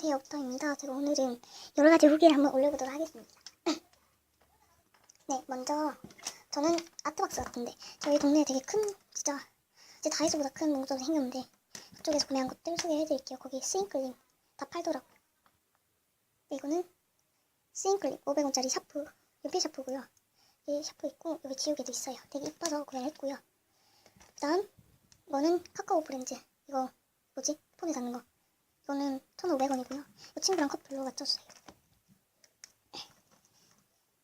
안녕하세요, 부터입니다. 제가 오늘은 여러 가지 후기를 한번 올려보도록 하겠습니다. 네, 먼저 저는 아트박스 같은데 저희 동네에 되게 큰, 진짜 제 다이소보다 큰 농장이 생겼는데 그쪽에서 구매한 것들 소개해드릴게요. 거기 스윙클립 다 팔더라고요. 네, 이거는 스윙클립 500원짜리 샤프, 연필 샤프고요. 여기 샤프 있고 여기 지우개도 있어요. 되게 이뻐서 구매를 했고요. 그 다음 이거는 카카오 브랜드 이거 뭐지? 폰에 담는 거 이거는 1,500원이고요. 이 친구랑 커플로 맞췄어요.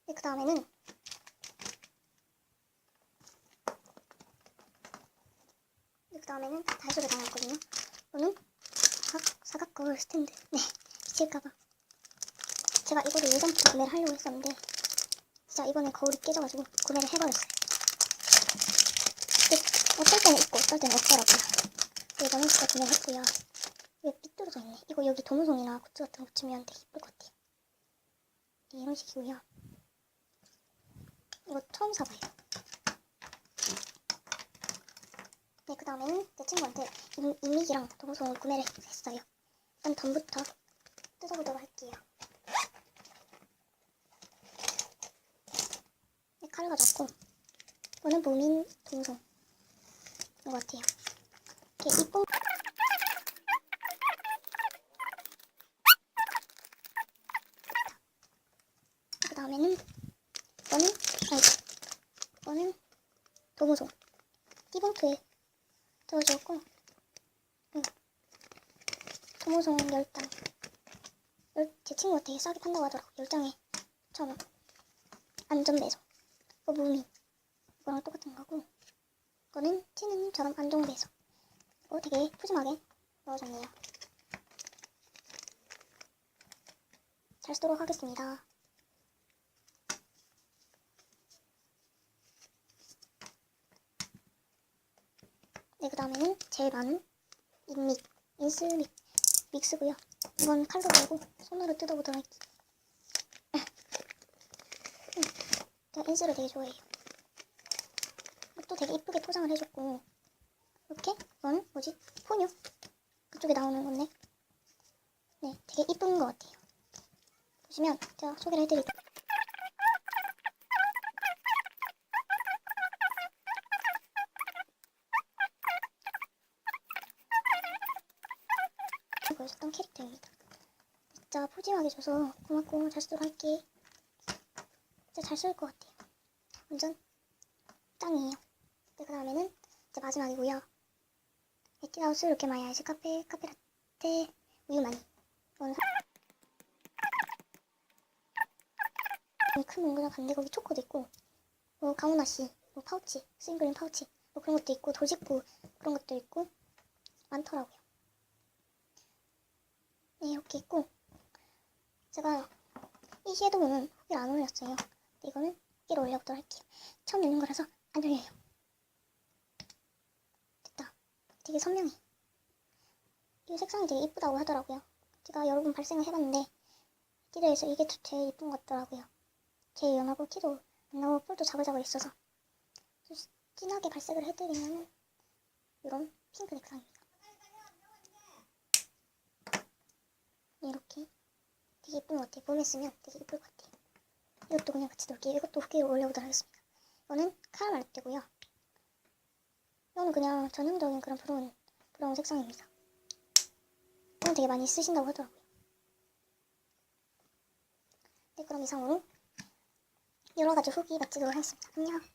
네, 그 다음에는 네, 그 다음에는 다이소를 다녀왔거든요. 이거는 사각, 사각 거울 스탠드. 네, 미칠까봐. 제가 이거를 예전부터 구매를 하려고 했었는데 진짜 이번에 거울이 깨져가지고 구매를 해버렸어요. 어떨 때는 있고 어떨 때는 없더라고요. 이거는 진짜 구매를 했고요. 왜 삐뚤어져 있네. 이거 여기 도무송이나 굿즈 같은 거 붙이면 되게 예쁠 것 같아요. 네, 이런 식이고요. 이거 처음 사봐요. 네, 그 다음에는 내 친구한테 임, 이미지랑 도무송을 구매를 했어요. 일단 덤부터 뜯어보도록 할게요. 네, 칼을 가져왔고 이거는 무민 도무송 이거 같아요. 이렇게 이쁜 그 다음에는 이거는 아니 이거는 도무송 띠봉투에 넣어주었고 응. 도무송 10장. 제 친구가 되게 싸게 판다고 하더라고 10장에. 1,000원 안전배송. 이거 무미. 이거랑 똑같은 거고 이거는 치느님처럼 안정배송. 이거 되게 푸짐하게 넣어줬네요. 잘 쓰도록 하겠습니다 네, 그 다음에는 제일 많은 인믹, 인스믹 믹스고요. 이건 칼로 들고 손으로 뜯어보도록 할게요. 음, 제가 인스를 되게 좋아해요. 또 되게 이쁘게 포장을 해줬고 이렇게 이건 뭐지? 포뇨 그쪽에 나오는 건데 네, 되게 이쁜 것 같아요. 보시면 제가 소개를 해드릴게요. 보여줬던 캐릭터입니다. 진짜 푸짐하게 줘서 고맙고 잘 쓰도록 할게. 진짜 잘 쓸 것 같아요. 완전 짱이에요. 네, 그 다음에는 이제 마지막이고요. 에뛰하우스 이렇게 많이 아이스 카페, 카페라테, 우유 많이. 사... 큰 문구장 갔는데 거기 초코도 있고 뭐 가오나시, 뭐 파우치, 싱글린 파우치 뭐 그런 것도 있고 도직구 그런 것도 있고 많더라고요. 네, 이렇게 있고 제가 이 섀도우는 후기를 안 올렸어요. 근데 이거는 후기를 올려보도록 할게요. 처음 열린 거라서 안 열려요. 됐다. 되게 선명해. 이 색상이 되게 이쁘다고 하더라고요. 제가 여러 번 발색을 해봤는데 티드에서 이게 제일 이쁜 것 같더라고요. 제일 연하고 키도 안 나오고 뿔도 자글자글 있어서 좀 진하게 발색을 해드리면 이런 핑크 색상입니다. 이렇게 되게 예쁜 것 같아요. 봄에 쓰면 되게 예쁠 것 같아요. 이것도 그냥 같이 넣을게요. 이것도 후기에 올려보도록 하겠습니다. 이거는 카라멜라떼고요. 이거는 그냥 전형적인 그런 브라운, 브라운 색상입니다. 이건 되게 많이 쓰신다고 하더라고요. 네, 그럼 이상으로 여러 가지 후기 마치도록 하겠습니다. 안녕.